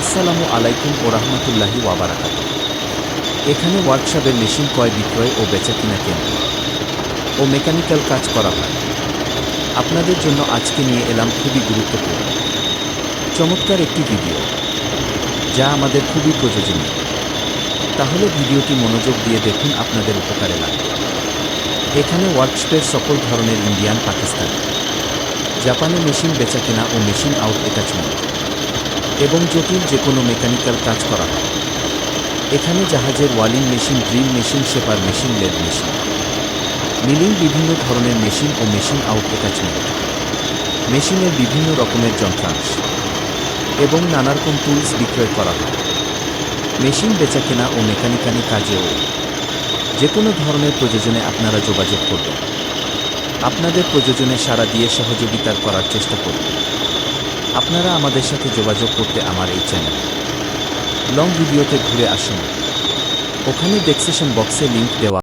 আসসালামু আলাইকুম ও রহমতুল্লাহি ওয়াবারাকাত এখানে ওয়ার্কশপের মেশিন ক্রয় বিক্রয় ও বেচাকিনা কেন্দ্র ও মেকানিক্যাল কাজ করা হয়। আপনাদের জন্য আজকে নিয়ে এলাম খুবই গুরুত্বপূর্ণ, চমৎকার একটি ভিডিও, যা আমাদের খুবই প্রয়োজনীয়। তাহলে ভিডিওটি মনোযোগ দিয়ে দেখুন আপনাদের উপকারে লাগবে। এখানে ওয়ার্কশপের সকল ধরনের ইন্ডিয়ান, পাকিস্তান, জাপানে মেশিন বেচাকেনা ও মেশিন আউট এটা অ্যাটাচমেন্ট এবং জটিল যে কোনো মেকানিক্যাল কাজ করা হয়। এখানে জাহাজের welding machine, drill machine, shaper machine, lathe machine. Milling বিভিন্ন ধরনের মেশিন ও মেশিন আউট অ্যাটাচমেন্ট মেশিনের বিভিন্ন রকমের যন্ত্রাংশ এবং নানারকম টুলস বিক্রয় করা হয়। মেশিন বেচাকেনা ও মেকানিক্যানি কাজেও যে কোনো ধরনের প্রয়োজনে আপনারা যোগাযোগ করবেন। আপনাদের প্রয়োজনে সাড়া দিয়ে সহযোগিতার করার চেষ্টা করব। আপনারা আমাদের সাথে যোগাযোগ করতে আমার এই চ্যানেল লং ভিডিওতে ঘুরে আসুন। ওখানে ডেক্সেশন বক্সে লিংক দেওয়া